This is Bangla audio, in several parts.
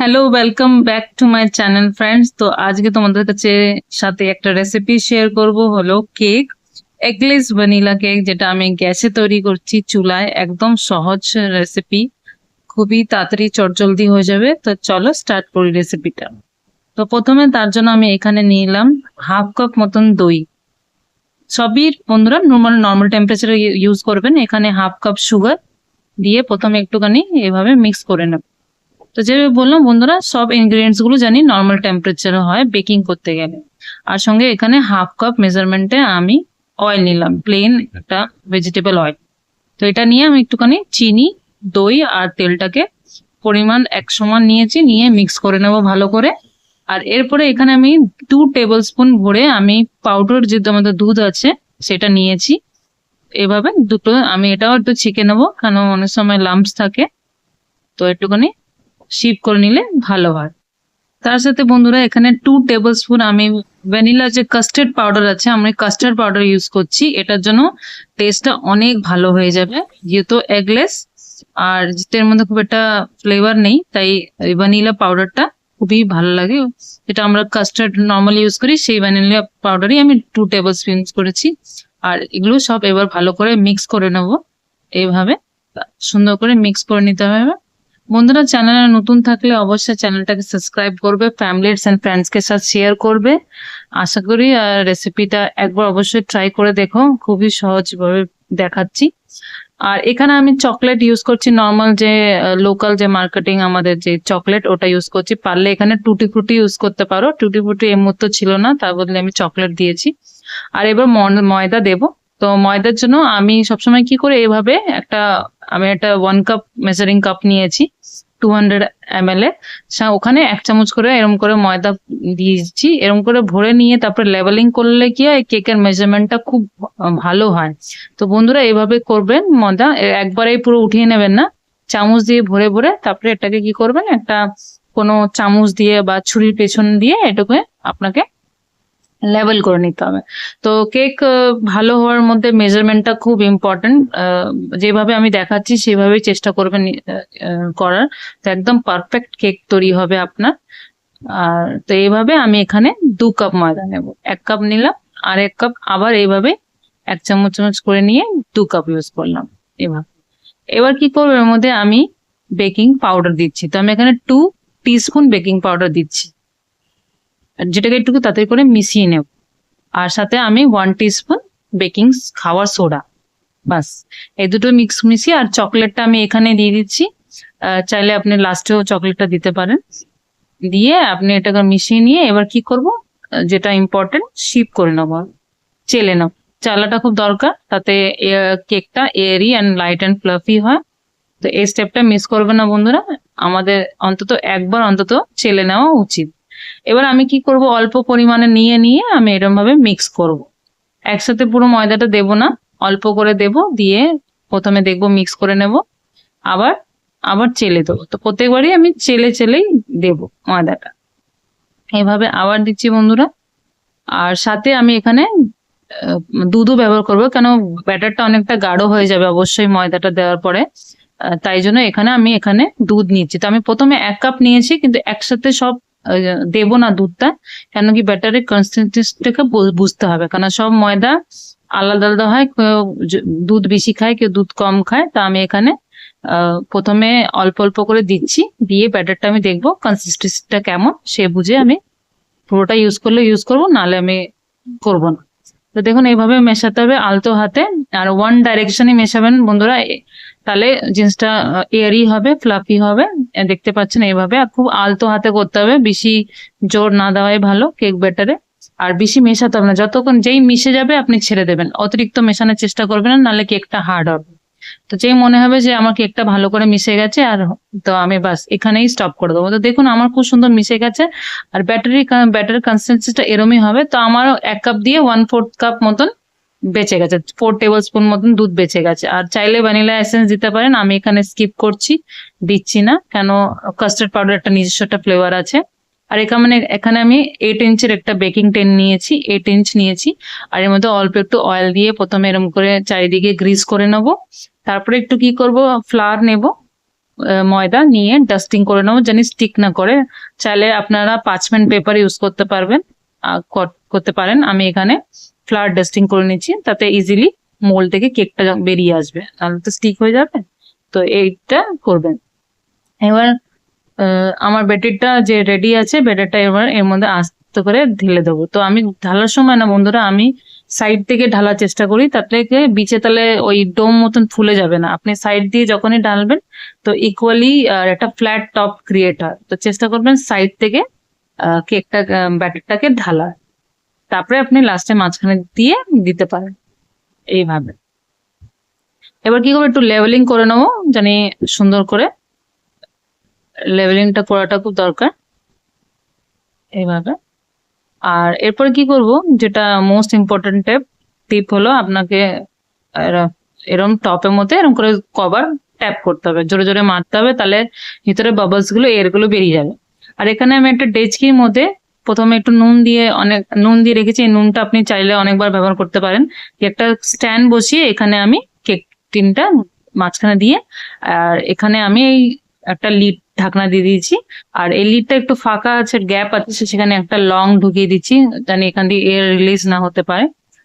Hello welcome back to my channel friends তো আজকে তোমাদের কাছে সাথে একটা রেসিপি শেয়ার করব, হলো কেক এগলেস ভ্যানিলা কেক যেটা আমি গ্যাসে তৈরি করছি চুলায়, একদম সহজ রেসিপি খুবই তাড়াতাড়ি চটজলদি হয়ে যাবে। তো চলো স্টার্ট করি রেসিপিটা তো প্রথমে তার জন্য আমি এখানে নিলাম হাফ কাপ মতন দই। সবই বন্ধুরা নর্মাল নর্মাল টেম্পারেচারে ইউজ করবেন। এখানে হাফ কাপ সুগার দিয়ে প্রথমে একটুখানি এভাবে মিক্স করে নেব। তো যেভাবে বললাম, বন্ধুরা, সব ইনগ্রিডিয়েন্টসগুলো জানি নর্মাল টেম্পারেচারে হয় বেকিং করতে গেলে। আর সঙ্গে এখানে হাফ কাপ মেজারমেন্টে আমি অয়েল নিলাম প্লেন একটা ভেজিটেবল অয়েল তো এটা নিয়ে আমি একটুখানি চিনি, দই আর তেলটাকে পরিমাণ এক সমান নিয়েছি, নিয়ে মিক্স করে নেব ভালো করে। আর এরপরে এখানে আমি দু টেবিল স্পুন ভরে আমি পাউডার যে আমাদের দুধ আছে, সেটা নিয়েছি। এভাবে দুটো, আমি এটাও একটু ছেঁকে নেব, কেন অনেক সময় লাম্পস থাকে। তো একটুখানি শিপ করে নিলে ভালো হয়। তার সাথে বন্ধুরা, এখানে টু টেবিল স্পুন আমি ভ্যানিলা যে কাস্টার্ড পাউডার আছে, আমি কাস্টার্ড পাউডার ইউজ করছি। এটার জন্য টেস্টটা অনেক ভালো হয়ে যাবে। যেহেতু এগলেস আর যেটার মধ্যে খুব একটা ফ্লেভার নেই, তাই ভ্যানিলা পাউডারটা খুবই ভালো লাগে। যেটা আমরা কাস্টার্ড নর্মালি ইউজ করি, সেই ভ্যানিলা পাউডারই আমি টু টেবিল স্পুন করেছি। আর এগুলো সব এবার ভালো করে মিক্স করে নেব। এইভাবে সুন্দর করে মিক্স করে নিতে হবে। বন্ধুরা চ্যানেলে নতুন থাকলে অবশ্যই চ্যানেলটাকে সাবস্ক্রাইব করবে ফ্যামিলিস অ্যান্ড ফ্রেন্ডসকে সাথে শেয়ার করবে। আশা করি, আর রেসিপিটা একবার অবশ্যই ট্রাই করে দেখো, খুবই সহজভাবে দেখাচ্ছি। আর এখানে আমি চকলেট ইউজ করছি নর্মাল যে লোকাল যে মার্কেটিং আমাদের যে চকলেট ওটা ইউজ করছি। পারলে এখানে টুটি ফ্রুটি ইউজ করতে পারো। টুটি ফ্রুটি এর মতো ছিল না, তার বদলে আমি চকলেট দিয়েছি। আর এবার ময়দা দেবো। তো ময়দার জন্য আমি সবসময় কি করে, এভাবে একটা, আমি একটা ওয়ান কাপ মেজারিং কাপ নিয়েছি। টু হান্ড্রেড এম এল এর ওখানে এক চামচ করে এরম করে ময়দা দিয়েছি। এরম করে ভরে নিয়ে তারপরে লেভেলিং করলে কি হয়, কেকের মেজারমেন্টটা খুব ভালো হয়। তো বন্ধুরা, এভাবে করবেন ময়দা। একবারেই পুরো উঠিয়ে নেবেন না। চামচ দিয়ে ভরে ভরে তারপরে এটাকে কি করবেন? একটা কোনো চামচ দিয়ে বা ছুরির পেছন দিয়ে এটাকে আপনাকে লেভেল করে নিতে হবে। তো কেক ভালো হওয়ার মধ্যে মেজারমেন্টটা খুব ইম্পর্টেন্ট যেভাবে আমি দেখাচ্ছি সেভাবেই চেষ্টা করবেন করার। তো একদম পারফেক্ট কেক তৈরি হবে আপনার। আর তো এইভাবে আমি এখানে দু কাপ ময়দা নেব। এক কাপ নিলাম, আর এক কাপ আবার এইভাবে এক চামচ চামচ করে নিয়ে দু কাপ ইউজ করলাম এভাবে। এবার কি করব? এর মধ্যে আমি বেকিং পাউডার দিচ্ছি। তো আমি এখানে টু টিস্পুন বেকিং পাউডার দিচ্ছি। যেটাকে একটু তাড়াতাড়ি করে মিশিয়ে নেব। আর সাথে আমি ওয়ান টিস্পুন বেকিং খাওয়ার সোডা বাস, এই দুটো মিক্স মিশিয়ে, আর চকলেটটা আমি এখানে দিয়ে দিচ্ছি। চাইলে আপনি লাস্টেও চকলেটটা দিতে পারেন। দিয়ে আপনি এটাকে মিশিয়ে নিয়ে এবার কি করব? যেটা ইম্পর্টেন্ট শিপ করে নেব, চেলে নেব। চালাটা খুব দরকার, তাতে কেকটা airy and light and fluffy হয়। তো এই স্টেপটা মিস করবে না বন্ধুরা। আমাদের অন্তত একবার অন্তত চেলে নেওয়া উচিত। এবার আমি কি করব? অল্প পরিমাণে নিয়ে নিয়ে আমি এরকম ভাবে মিক্স করব। একসাথে পুরো ময়দাটা দেব না, অল্প করে দেব, দিয়ে প্রথমে দেখব মিক্স করে নেব, আবার আবার চেলে দেবো। তো প্রত্যেকবারই আমি চেলে, চেলেই দেব ময়দাটা। এভাবে আবার দিচ্ছি বন্ধুরা। আর সাথে আমি এখানে দুধও ব্যবহার করব, কেন ব্যাটারটা অনেকটা গাঢ় হয়ে যাবে অবশ্যই ময়দাটা দেওয়ার পরে। তাই জন্য এখানে আমি এখানে দুধ নিচ্ছি। তো আমি প্রথমে এক কাপ নিয়েছি, কিন্তু একসাথে সব দেবো না দুধটা কেন কি ব্যাটারের কনসিস্টেন্সিটাকে বুঝতে হবে। কারণ সব ময়দা আলাদা আলাদা হয়, কেউ দুধ বেশি খায়, কেউ দুধ কম খায়। তা আমি এখানে প্রথমে অল্প অল্প করে দিচ্ছি। দিয়ে ব্যাটারটা আমি দেখব কনসিস্টেন্সিটা কেমন। সে বুঝে আমি পুরোটা ইউজ করলে ইউজ করব নাহলে আমি করব না। তো দেখুন, এইভাবে মেশাতে হবে আলতো হাতে। আর ওয়ান ডাইরেকশনই মেশাবেন বন্ধুরা তাহলে জিন্সটা এয়ারি হবে ফ্লাফি হবে। দেখতে পাচ্ছেন এইভাবে। আর খুব আলতো হাতে করতে হবে। বেশি জোর না দেওয়াই ভালো, কেক ব্যাটারে আর বেশি মেশাতে হবে না। যতক্ষণ যেই মিশে যাবে, আপনি ছেড়ে দেবেন। অতিরিক্ত মেশানোর চেষ্টা করবেন না নাহলে কেকটা হার্ড হবে। তো যেই মনে হবে যে, আমার কেকটা ভালো করে মিশে গেছে, আর তো আমি বাস এখানেই স্টপ করে দেবো। তো দেখুন, আমার খুব সুন্দর মিশে গেছে। আর ব্যাটারি ব্যাটারির কনসিস্টেন্সিটা এরমই হবে। তো আমার এক কাপ দিয়ে ওয়ান ফোর্থ কাপ মতন বেঁচে গেছে। ফোর টেবিল স্পুন মতন দুধ বেঁচে গেছে। আর চাইলে ভ্যানিলা এসেন্স দিতে পারেন, আমি এখানে স্কিপ করছি, দিচ্ছি না, কেন কাস্টার্ড পাউডার একটা নিজস্ব একটা ফ্লেভার আছে। আর এখানে এখানে আমি এইট ইঞ্চের একটা বেকিং টেন নিয়েছি এইট ইঞ্চ নিয়েছি, আর এর মধ্যে অল্প একটু অয়েল দিয়ে প্রথমে এরম করে চারিদিকে গ্রিস করে নেব। তারপরে একটু কি করব ফ্লাওয়ার নেব ময়দা নিয়ে ডাস্টিং করে নেব, যেন স্টিক না করে। চাইলে আপনারা পাঁচমেন্ট পেপার ইউজ করতে পারবেন। করতে পারেন। আমি এখানে ফ্লাওয়ার ডাস্টিং করে নিচ্ছি। তাতে ইজিলি মোল থেকে কেকটা বেরিয়ে আসবে। তাহলে তো স্টিক হয়ে যাবে। তো এইটা করবেন। এবার আমার ব্যাটারটা যে রেডি আছে ব্যাটারটা এবার এর মধ্যে আস্তে করে ঢেলে দেবো। তো আমি ঢালার সময় না, বন্ধুরা, আমি সাইড থেকে ঢালার চেষ্টা করি। তাতে বিচে তাহলে ওই ডোম মতন ফুলে যাবে না। আপনি সাইড দিয়ে যখনই ঢালবেন, তো ইকুয়ালি একটা ফ্ল্যাট টপ ক্রিয়েট হয় তো চেষ্টা করবেন সাইড থেকে কেকটা ব্যাটারটাকে ঢালার তারপরে আপনি লাস্টে মাঝখানে দিয়ে দিতে পারেন। এইভাবে। এবার কি করব, একটু লেভেলিং করে নেব, জানি সুন্দর করে। লেভেলিংটা করাটা খুব দরকার। এইভাবে। আর এরপরে কি করব, যেটা মোস্ট ইম্পর্টেন্ট টেপ টিপ হলো আপনাকে, এরা- এরম টপের মধ্যে এরকম করে কভার ট্যাপ করতে হবে। জোরে জোরে মারতে হবে, তাহলে ভিতরে বাবলসগুলো এয়ারগুলো বেরিয়ে যাবে। আর এখানে আমি একটা ডেচকির মধ্যে প্রথমে একটু নুন দিয়ে অনেক, নুন দিয়ে রেখেছি। এই নুনটা আপনি চাইলে অনেকবার ব্যবহার করতে পারেন। একটা স্ট্যান্ড বসিয়ে এখানে আমি কেক টিনটা মাঝখানে দিয়ে, আর এখানে আমি এই একটা লিড ঢাকনা দিয়ে দিয়েছি। আর এই লিডটা একটু ফাঁকা আছে, গ্যাপ আছে, সেখানে একটা লং ঢুকিয়ে দিচ্ছি। জানি এখান দিয়ে এয়ার রিলিজ না হতে পারে।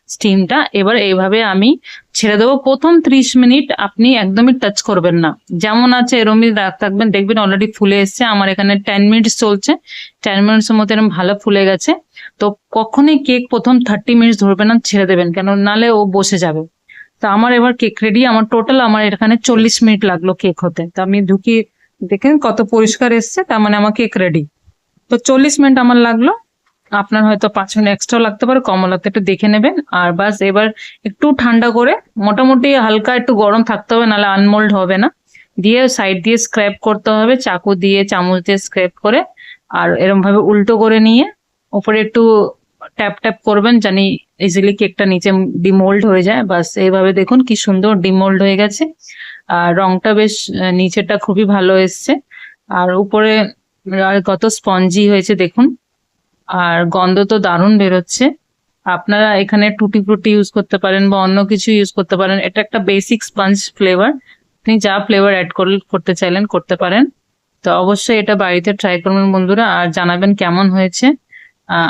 স্টিমটা এবার এইভাবে আমি ছেড়ে দেবো। প্রথম ত্রিশ মিনিট আপনি একদমই টাচ করবেন না। যেমন আছে এরমই থাকবেন। দেখবেন অলরেডি ফুলে এসছে। আমার এখানে টেন মিনিটস চলছে। টেন মিনিটসের মধ্যে এরকম ভালো ফুলে গেছে। তো কখনই কেক প্রথম থার্টি মিনিটস ধরবেন না, ছেড়ে দেবেন। কেন? নালে ও বসে যাবে। তো আমার এবার কেক রেডি আমার টোটাল আমার এখানে চল্লিশ মিনিট লাগল কেক হতে। তো আমি ঢুকি, দেখেন কত পরিষ্কার এসছে। তার মানে আমার কেক রেডি তো চল্লিশ মিনিট আমার লাগল। আপনার হয়তো পাঁচ মিনিট এক্সট্রা লাগতে পারে কমও লাগতে একটু দেখে নেবেন। আর বাস এবার একটু ঠান্ডা করে, মোটামুটি হালকা একটু গরম থাকতে হবে, নাহলে আনমোল্ড হবে না। দিয়ে সাইড দিয়ে স্ক্র্যাপ করতে হবে, চাকু দিয়ে, চামচ দিয়ে স্ক্র্যাপ করে, আর এরম ভাবে উল্টো করে নিয়ে ওপরে একটু ট্যাপ ট্যাপ করবেন, জানি ইজিলি কেকটা নিচে ডিমোল্ড হয়ে যায়। বাস এইভাবে দেখুন কি সুন্দর ডিমোল্ড হয়ে গেছে। আর রংটা বেশ নিচেটা খুবই ভালো এসছে। আর উপরে কত স্পঞ্জি হয়েছে দেখুন। আর গন্ধ তো দারুণ বেরোচ্ছে। আপনারা এখানে টুটি ফ্রুটি ইউজ করতে পারেন বা অন্য কিছু ইউজ করতে পারেন। এটা একটা বেসিক স্পঞ্জ ফ্লেভার আপনি যা ফ্লেভার অ্যাড করতে চাইলেন, করতে পারেন। তো অবশ্যই এটা বাড়িতে ট্রাই করবেন বন্ধুরা আর জানাবেন কেমন হয়েছে।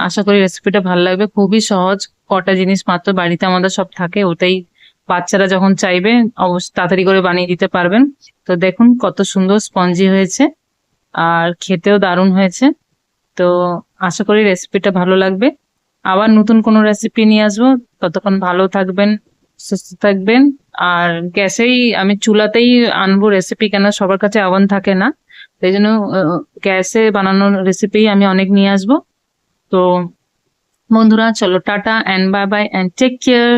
আশা করি রেসিপিটা ভালো লাগবে। খুবই সহজ। কটা জিনিস মাত্র বাড়িতে আমাদের সব থাকে, ওটাই বাচ্চারা যখন চাইবে, অবশ্যই তাড়াতাড়ি করে বানিয়ে দিতে পারবেন। তো দেখুন কত সুন্দর স্পঞ্জি হয়েছে। আর খেতেও দারুণ হয়েছে। তো আশা করি রেসিপিটা ভালো লাগবে। আবার নতুন কোনো রেসিপি নিয়ে আসব। ততক্ষণ ভালো থাকবেন, সুস্থ থাকবেন। আর গ্যাসেই, আমি চুলাতেই আনব রেসিপি কেন সবার কাছে আওয়ান থাকে না। সেই জন্য গ্যাসে বানানোর রেসিপি আমি অনেক নিয়ে আসব। তো বন্ধুরা, চলো tata and bye bye and take care